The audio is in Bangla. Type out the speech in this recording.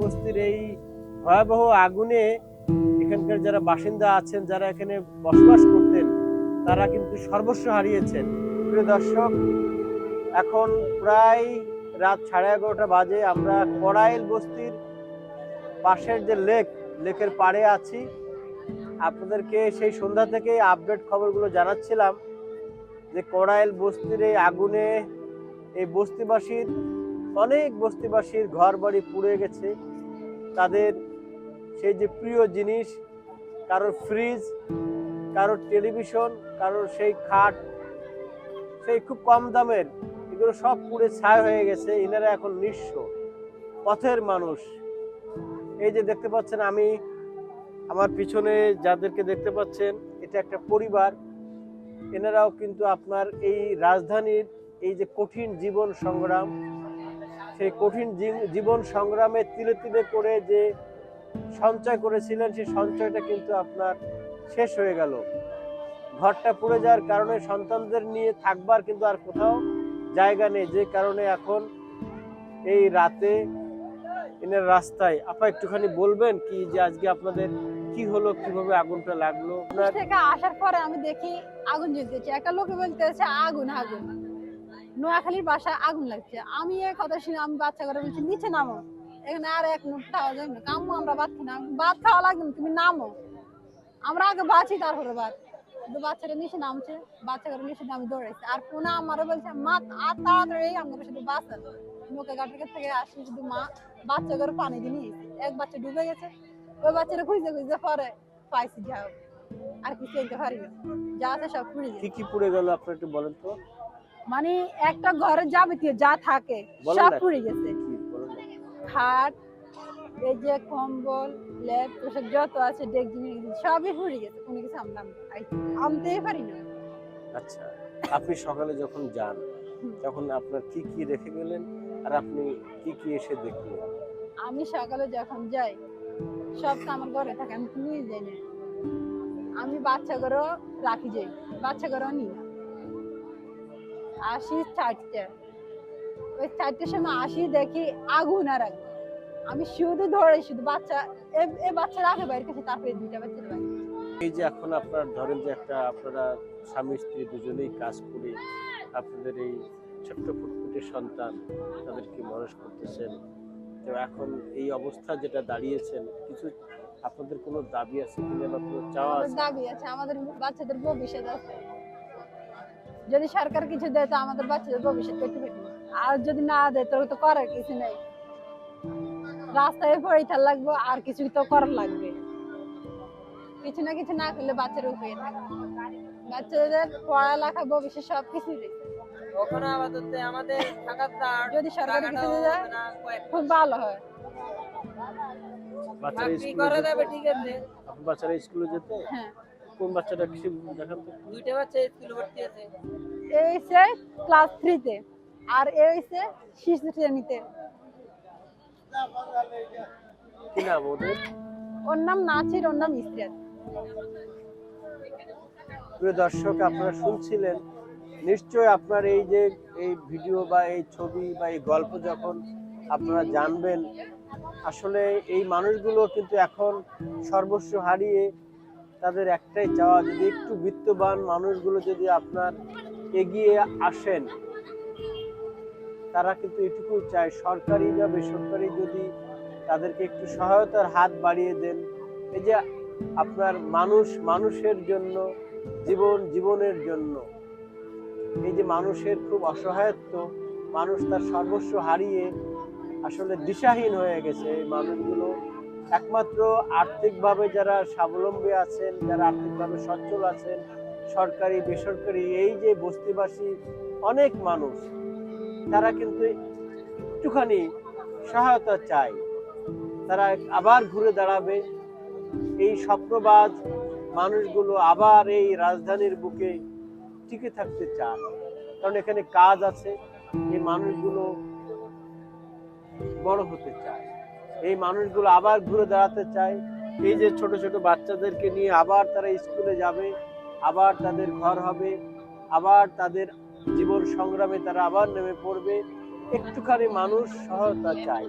বস্তির এই ভয়াবহ আগুনে এখানকার যারা বাসিন্দা আছেন, যারা এখানে বসবাস করতেন, তারা কিন্তু সর্বস্ব হারিয়েছেন। প্রিয় দর্শক, এখন প্রায় রাত সাড়ে এগারোটা বাজে, আমরা কড়াইল বস্তির পাশের যে লেক, লেকের পাড়ে আছি। আপনাদেরকে সেই সন্ধ্যা থেকে আপডেট খবরগুলো জানাচ্ছিলাম যে কড়াইল বস্তির এই আগুনে এই বস্তিবাসীর অনেক বস্তিবাসীর ঘর বাড়ি পুড়ে গেছে। তাদের সেই যে প্রিয় জিনিস, কারোর ফ্রিজ কারোর টেলিভিশন কারোর সেই খাট, সেই খুব কম দামের, এগুলো সব পুড়ে ছাই হয়ে গেছে, এনারা এখন নিঃস্ব, পথের মানুষ। এই যে দেখতে পাচ্ছেন আমি, আমার পিছনে যাদেরকে দেখতে পাচ্ছেন, এটা একটা পরিবার। এনারাও কিন্তু আপনার এই রাজধানীর এই যে কঠিন জীবন সংগ্রাম সেই কঠিন জীবন সংগ্রামে তিলে তিলে করে যে সঞ্চয় করেছিলেন, সেই সঞ্চয়টা কিন্তু আপনার শেষ হয়ে গেল। ঘরটা পুড়ে যাওয়ার কারণে সন্তানদের নিয়ে থাকবার কিন্তু আর কোথাও জায়গা নেই। যে কারণে এখন এই রাতে এনার রাস্তায়, আপা একটুখানি বলবেন কি যে আজকে আপনাদের কি হলো, কীভাবে আগুনটা লাগল? থেকে আসার পরে আমি দেখি আগুন জ্বলতেছে। একটা লোকে বলতেছে, আগুন আগুন। নোয়াখালীর বাসায় আগুন লাগছে। আমি এই কথা শুনে আমি বাচ্চা করে বলছি, নিচে নামো। এখানে আর এক মুঠ খাওয়া যায় না। কাম্মু, আমরা ভাত খাই না। ভাত খাওয়া লাগবে না, তুমি নামো। আমরা আগে বাঁচি, তারপরে ভাত। বাচ্চাটা নিচে নামছে, বাচ্চা করে নিচে নামে দৌড়াইছে। আর পুনা আমারও বলছে, মা, আর তাড়াতাড়ি আমাদের শুধু বাঁচা। মুখে গাটের থেকে আসি শুধু মা, বাচ্চা করে পানি দিয়ে এক বাচ্চা ডুবে গেছে, ওই বাচ্চাটা খুঁজতে খুঁজতে পরে পাইছি যাও আর কিছু চাইতে পারি না। যা আছে সব পুড়ে কি গেছে কি পুড়ে গেল, আপনার একটু বলেন তো। মানে একটা ঘরে যাবতীয় যা থাকে সব পুড়ে গেছে। খাট এই যে কম্বল লেপ ওসব যত আছে ডেক জিনিস সবই পুড়ে গেছে। কোনো কিছু আমরা আনতেই পারি না। আচ্ছা আপনি সকালে যখন যান তখন আপনার কি কি রেখে গেলেন? আর আপনি কি কি এসে দেখলেন? আমি সকালে যখন যাই সব তো আমার ঘরে থাকে আমি নিয়ে যাই না আমি বাচ্চা ঘরও রাখি যাই বাচ্চা ঘরও নিই আসি চারটে। ওই চারটের সময় আসি দেখি আগুন আর আগুন আমি শুধু ধরে শুধু বাচ্চা এ- এ বাচ্চা রাখে বাইরে কাছে তারপরে দুইটা বাচ্চা বাইরে। এই যে এখন আপনার ধরেন যে একটা আপনারা স্বামী স্ত্রী দুজনেই কাজ করে আপনাদের এই ছোট্ট ফুটফুটে সন্তান তাদেরকে মানুষ করতেছেন। তো এখন এই অবস্থা যেটা দাঁড়িয়েছেন কিছু আপনাদের কোনো দাবি আছে কিনা বা কোনো চাওয়া আছে? দাবি আছে আমাদের বাচ্চাদের ভবিষ্যৎ আছে। যদি সরকার কিছু দেয় তো আমাদের বাচ্চাদের ভবিষ্যৎ করতে পারবে আর যদি না দেয় তো তো করার কিছু নেই। রাস্তায় পড়ে থার লাগবে আর কিছু তো করার লাগবে। কিছু না কিছু না করলে বাচ্চারা উপায় থাকে বাচ্চাদের পড়ালেখা ভবিষ্যৎ সব কিছু ওখানে আপাতত আমাদের থাকার যদি সরকার কিছু দেয় খুব ভালো হয়। বাচ্চারা স্কুলে যেতে? হ্যাঁ। কোন বাচ্চাটা কিছু দেখান তো দুইটা বাচ্চা স্কুলে ভর্তি আছে। এ হইছে ক্লাস থ্রিতে আর এ হইছে শিশু শ্রেণীতে। কি নাম ওদের? ওর নাম নাচির ওর নাম ইসরাত। প্রিয় দর্শক আপনারা শুনছিলেন নিশ্চয় আপনার এই যে এই ভিডিও বা এই ছবি বা এই গল্প যখন আপনারা জানবেন আসলে এই মানুষগুলো কিন্তু এখন সর্বস্ব হারিয়ে তাদের একটাই চাওয়া, যদি একটু বিত্তবান মানুষগুলো যদি আপনার এগিয়ে আসেন, তারা কিন্তু এটুকু চায়, সরকারি বা বেসরকারি যদি তাদেরকে একটু সহায়তার হাত বাড়িয়ে দেন। এই যে আপনার মানুষ, মানুষের জন্য, জীবন জীবনের জন্য, এই যে মানুষের খুব অসহায়ত্ব, মানুষ তার সর্বস্ব হারিয়ে আসলে দিশাহীন হয়ে গেছে এই মানুষগুলো। একমাত্র আর্থিকভাবে যারা স্বাবলম্বী আছেন, যারা আর্থিকভাবে সচ্ছল আছেন, সরকারি, বেসরকারি, এই যে বস্তিবাসী অনেক মানুষ, তারা কিন্তু একটুখানি সহায়তা চায়। তারা আবার ঘুরে দাঁড়াবে। এই স্বপ্নবাজ মানুষগুলো আবার এই রাজধানীর বুকে টিকে থাকতে চান কারণ এখানে কাজ আছে, এই মানুষগুলো বড় হতে চায়। এই মানুষগুলো আবার ঘুরে দাঁড়াতে চায়। এই যে ছোট ছোট বাচ্চাদেরকে নিয়ে আবার তারা স্কুলে যাবে, আবার তাদের ঘর হবে, আবার তাদের জীবন সংগ্রামে তারা আবার নেমে পড়বে। একটুখানি মানুষ সহায়তা চায়।